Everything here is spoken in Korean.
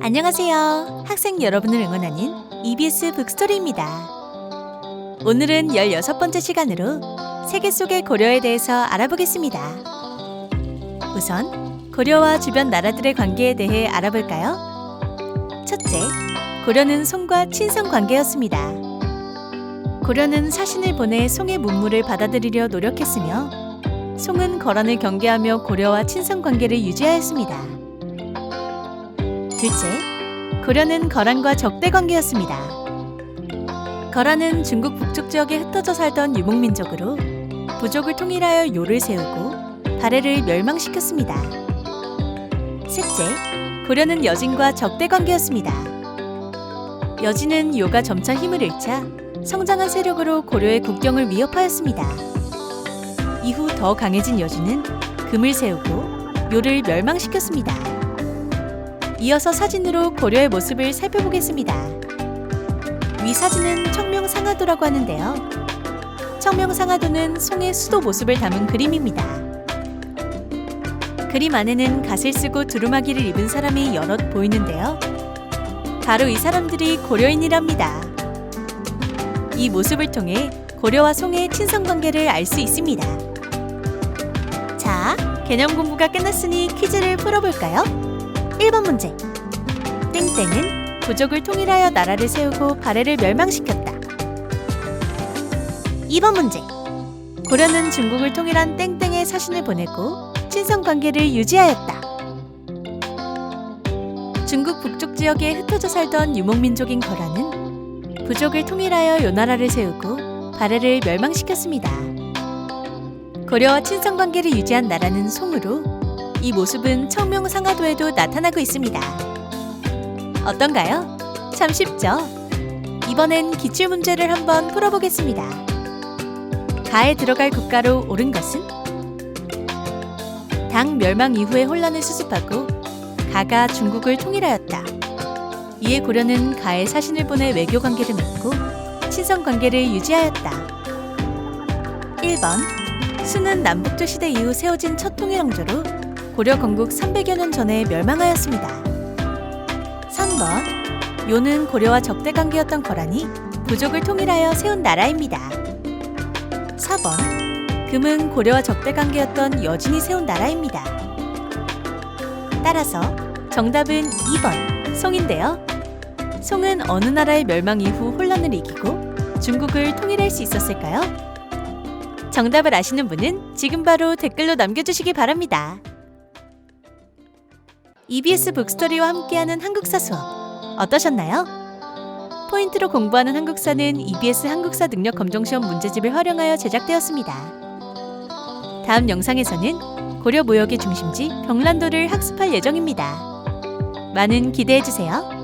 안녕하세요. 학생 여러분을 응원하는 EBS 북스토리입니다. 오늘은 16번째 시간으로 세계 속의 고려에 대해서 알아보겠습니다. 우선 고려와 주변 나라들의 관계에 대해 알아볼까요? 첫째, 고려는 송과 친선 관계였습니다. 고려는 사신을 보내 송의 문물을 받아들이려 노력했으며 송은 거란을 경계하며 고려와 친선 관계를 유지하였습니다. 둘째, 고려는 거란과 적대 관계였습니다. 거란은 중국 북쪽 지역에 흩어져 살던 유목민족으로 부족을 통일하여 요를 세우고 발해를 멸망시켰습니다. 셋째, 고려는 여진과 적대 관계였습니다. 여진은 요가 점차 힘을 잃자 성장한 세력으로 고려의 국경을 위협하였습니다. 이후 더 강해진 여진은 금을 세우고 요를 멸망시켰습니다. 이어서 사진으로 고려의 모습을 살펴보겠습니다. 위 사진은 청명상하도라고 하는데요. 청명상하도는 송의 수도 모습을 담은 그림입니다. 그림 안에는 갓을 쓰고 두루마기를 입은 사람이 여럿 보이는데요. 바로 이 사람들이 고려인이랍니다. 이 모습을 통해 고려와 송의 친선 관계를 알 수 있습니다. 자, 개념 공부가 끝났으니 퀴즈를 풀어볼까요? 1번 문제. 땡땡은 부족을 통일하여 나라를 세우고 발해를 멸망시켰다. 2번 문제. 고려는 중국을 통일한 땡땡의 사신을 보내고 친선 관계를 유지하였다. 중국 북쪽 지역에 흩어져 살던 유목민족인 거란은 부족을 통일하여 요나라를 세우고 발해를 멸망시켰습니다. 고려와 친선 관계를 유지한 나라는 송으로 이 모습은 청명상하도에도 나타나고 있습니다. 어떤가요? 참 쉽죠? 이번엔 기출 문제를 한번 풀어보겠습니다. 가에 들어갈 국가로 옳은 것은? 당 멸망 이후의 혼란을 수습하고 가가 중국을 통일하였다. 이에 고려는 가에 사신을 보내 외교 관계를 맺고 친선 관계를 유지하였다. 1번 수는 남북조 시대 이후 세워진 첫 통일 왕조로 고려 건국 300여 년 전에 멸망하였습니다. 3번 요는 고려와 적대 관계였던 거란이 부족을 통일하여 세운 나라입니다. 4번 금은 고려와 적대 관계였던 여진이 세운 나라입니다. 따라서 정답은 2번 송인데요. 송은 어느 나라의 멸망 이후 혼란을 이기고 중국을 통일할 수 있었을까요? 정답을 아시는 분은 지금 바로 댓글로 남겨주시기 바랍니다. EBS 북스토리와 함께하는 한국사 수업 어떠셨나요? 포인트로 공부하는 한국사는 EBS 한국사 능력 검정 시험 문제집을 활용하여 제작되었습니다. 다음 영상에서는 고려 무역의 중심지 병란도를 학습할 예정입니다. 많은 기대해 주세요.